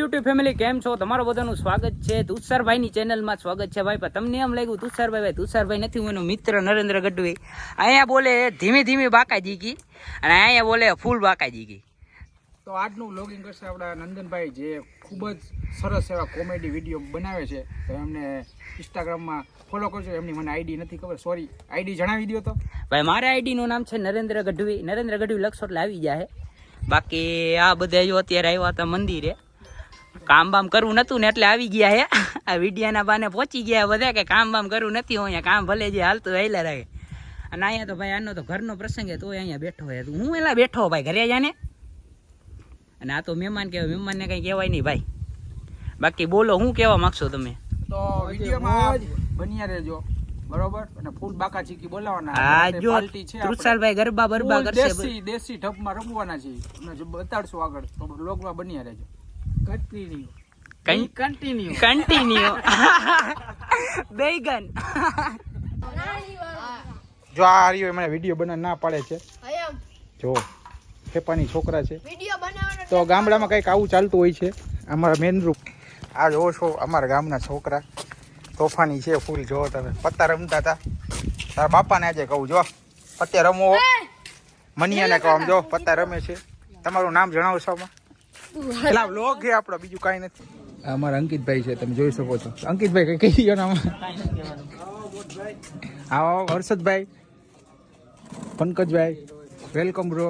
YouTube family કેમ છો? તમારું બધાનું સ્વાગત છે. તુષારભાઈની ચેનલમાં સ્વાગત છે ભાઈ. પણ તમને એમ લાગ્યું તુષારભાઈ ભાઈ તુષારભાઈ નથી હું એનો મિત્ર નરેન્દ્ર ગઢવી. અહીંયા બોલે ધીમી ધીમી બાકાજી કી અને અહીંયા બોલે ફૂલ બાકાજી કી તો આજનું લોગિન કરશે આપણા નંદનભાઈ જે ખૂબ જ સરસ એવા કોમેડી વીડિયો બનાવે છે. તો એમને ઇન્સ્ટાગ્રામમાં ફોલો કરજો. એમની મને આઈડી નથી ખબર. સોરી આઈડી જણાવી દો તો. ભાઈ મારા આઈડીનું નામ છે નરેન્દ્ર ગઢવી. નરેન્દ્ર ગઢવી લખશો એટલે આવી જાય બાકી આ બધા જો અત્યારે આવ્યા હતા મંદિરે. કામ બામ કરવું નતું ને એટલે આવી ગયા હે. આ વિડિયાના બાને પહોંચી ગયા બધા કે કામ બામ કરવું નથી હોય અહીંયા કામ ભલે જે હાલતું હાલ્યા રાખે. અને અહીંયા તો ભાઈ આનો તો ઘરનો પ્રસંગ હે તો અહીંયા બેઠો હે. હું એલા બેઠો ભાઈ ઘરે જાને અને આ તો મહેમાન કહેવાય મહેમાનને કંઈ કહેવાય નહીં ભાઈ. બાકી બોલો હું કહેવા માંગશો તમે? તો વિડીયોમાં બન્યા રહેજો. બરોબર? અને ફૂલ બાકા ચીકી બોલાવવાના આ જો છે તૃષાલભાઈ ગરબા બરબા કરશે. દેશી દેશી ઢબમાં રમવાના છે અને જો બતાડશું આગળ. તો વ્લોગમાં બન્યા રહેજો. કન્ટિન્યુ કઈ કન્ટિન્યુ કન્ટિન્યુ બેગન જો આ રહ્યો મને વીડિયો બનાવ ના પાડે છે. જો ફેપાની છોકરા છે. તો ગામડામાં કંઈક આવું ચાલતું હોય છે અમારા મેન રૂપ આ જોવો છો અમારા ગામના છોકરા. તોફાની છે ફૂલ જોવો તમે પત્તા રમતા હતા. તારા બાપાને આજે કહું જો પત્તે રમો. મનિયાને કહો આમ જો પત્તા રમે છે. તમારું નામ જણાવશો આમાં? પેલા વ્લોગ છે આપણો બીજું કાંઈ નથી. અમારા અંકિતભાઈ છે, તમે જોઈ શકો છો. અંકિતભાઈ કઈ કહી નામ આવો હર્ષદભાઈ. Pankajbhai, welcome bro.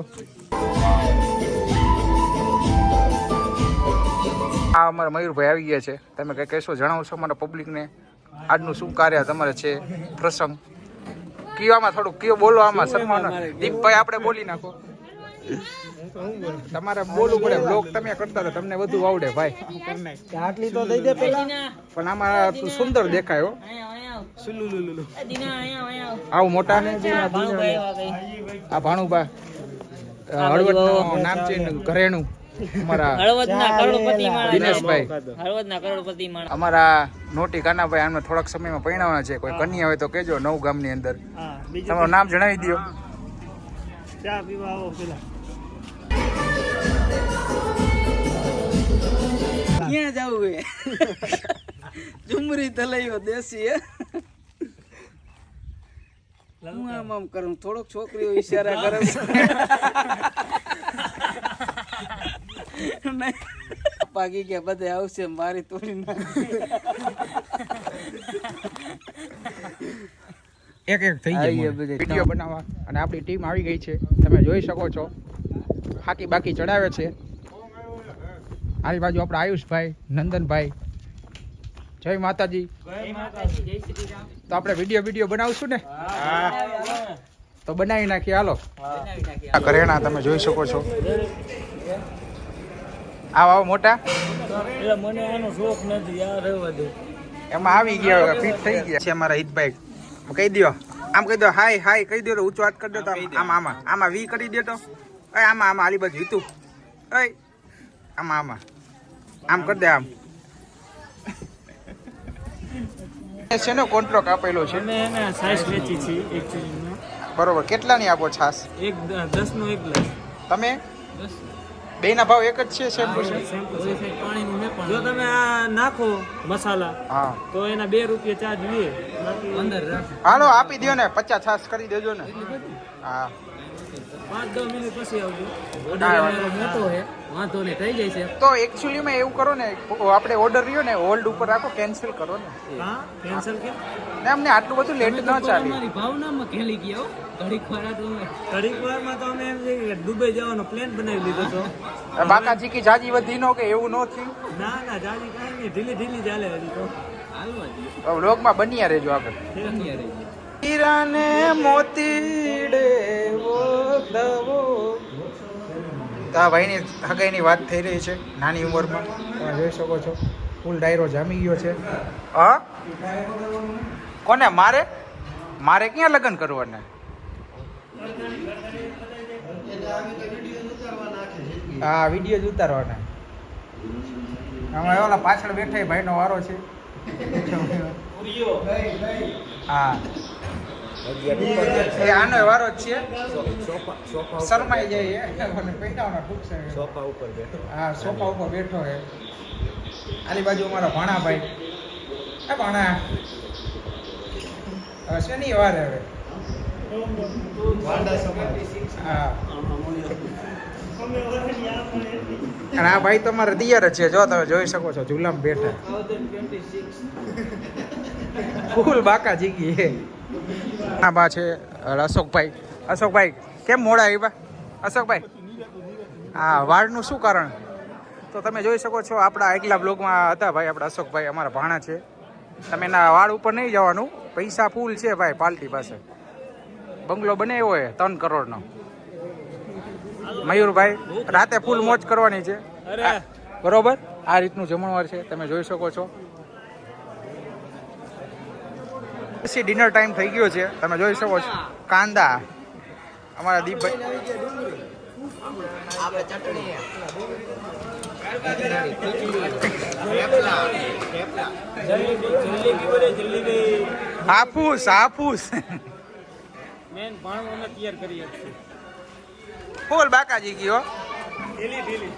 આ અમારા મયુરભાઈ આવી ગયા છે. તમે કંઈ કહેશો, જણાવશો અમારા પબ્લિકને આજનું શું કાર્ય તમારે છે? પ્રસંગ? કયો આમાં થોડુંક કયો બોલો આમાં, સન્માન? દીપભાઈ, આપણે બોલી નાખો. તમારે બોલવું પડે. બ્લોગ તમે કરતા હતા તમને વધુ આવડે ભાઈ. આટલી તો દઈ દે પેલા. પણ આમાં તું સુંદર દેખાય આવું. મોટા આ ભાણુબા હળવદ નામ છે ઘરેણું. અમારા દિનેશભાઈ. હળવદના કરોડપતિ માણસ. અમારા નોટી કાનાભાઈ આમને થોડાક સમયમાં પરિણાવવાના છે. કોઈ કન્યા હોય તો કેજો નવ ગામની અંદર. તમારું નામ જણાવી દો ક્યાં જવું હે ચુમરી તલૈયો દેશી હે. હું આમ આમ કરું? થોડોક છોકરીઓ ઈશારા કરે. પાકી ગયા બધે આવશે મારી તોડી એક એક થઈ બધે. વીડિયો બનાવવા. અને આપણી ટીમ આવી ગઈ છે. તમે જોઈ શકો છો. હાકી બાકી ચડાવે છે. આની બાજુ આપણે આયુષભાઈ, નંદનભાઈ. જય માતાજી. તો આપણે વીડિયો વીડિયો બનાવશું ને? તો બનાવી નાખીએ, હાલો. આ ઘરેણા તમે જોઈ શકો છો. આવા, આવો મોટા? એમાં આવી ગયા ફિટ થઈ ગયા. છે અમારા હિતભાઈ. કહી દો આમ કહી દો હાય હાય. કહી દો ઊંચો હાથ કરી દો તો આમ, આમાં આમાં. વી કરી દે તો. આમાં આમાં, આલી બાજુ હિતુ એ આમાં આમાં. આમ કરી દે આમ. છે ને કોન્ટ્રાક્ટ આપેલો છે? અમે એને સાઈઝ વેચી છે એક ચીજનો બરોબર કેટલાની આપો છાસ? એક 10 નો એક ગ્લાસ તમે? બેના ભાવ એક જ છે સેમ ટુ સેમ પાણીનું મેં પણ જો તમે આ નાખો મસાલા હા. તો એના બે રૂપિયા ચાર્જ લે બાકી અંદર હાલો આપી દ્યો ને પચાસ છાસ કરી દેજો ને. હા. પાંચ દસ મિનિટ પછી આવજો. કાંઈ મોટો હે. વાંધો નહીં થઈ જાય છે. તો એકચ્યુઅલીમાં એવું કરો ને આપણે ઓર્ડર રહ્યો ને હોલ્ડ ઉપર રાખો કેન્સલ કરો ને. હા કેન્સલ ને અમને આટલું બધું લેટ ન ચાલે. ભાવનામાં ખેલી ગયા ઘડીક વાર ઘડીક વારમાં તો અમે એમ છે કે દુબઈ જવાનો પ્લાન બનાવી લીધો તો. બાકા જીકી જાજી વધી નો કે એવું ન થયું? ના ના જાજી કાંઈ નહીં ઢીલી ઢીલી ચાલે હજી તો. વ્લોગમાં બન્યા રહેજો આગળ. હીરાને મોતીડે દવો તો આ ભાઈની હગાઈની વાત થઈ રહી છે નાની ઉંમરમાં. તમે જોઈ શકો છો ફૂલ ડાયરો જામી ગયો છે. હા? કોને મારે? મારે ક્યાં લગ્ન કરવાના? હા વીડિયો જ ઉતારવાના. આમાં ઓલા પાછળ બેઠા ભાઈનો વારો છે. હા. એ આનો વારો જ છે. શરમાઈ જાય મને પહેરાવના ટૂંક છે. સોફા ઉપર બેઠો. હા સોફા ઉપર બેઠો હે આલી બાજુ અમારા ભાણાભાઈ. એ ભાણા. હવે શેની વાર હવે અને આ ભાઈ તમારે તૈયાર છે. જો તમે જોઈ શકો છો ઝુલામ બેઠા. ફૂલ બાકા જીગી હે આ બા છે અશોકભાઈ. અશોકભાઈ કેમ મોડા આવ્યા અશોકભાઈ હા વાળનું શું કારણ? તો તમે જોઈ શકો છો આપણા એકલા બ્લોગમાં હતા ભાઈ આપણા અશોકભાઈ અમારા ભાણા છે. તમે એના વાળ ઉપર નહીં જવાનું. પૈસા ફૂલ છે ભાઈ પાલટી પાસે. બંગલો બનાવ્યો હોય ત્રણ કરોડનો. મયુરભાઈ રાતે ફૂલ મોજ કરવાની છે. બરોબર? આ રીતનું જમણવાર છે તમે જોઈ શકો છો. પછી ડિનર ટાઈમ થઈ ગયો છે. તમે જોઈ શકો છો. કાંદા. અમારા દીપભાઈ જલ્દી બોલે જલ્દી હાફૂસ હાફૂસ. મેન ભાણું અમે તૈયાર કરીએ છીએ ફૂલ બાકાજી ગયો. ઢીલી ઢીલી.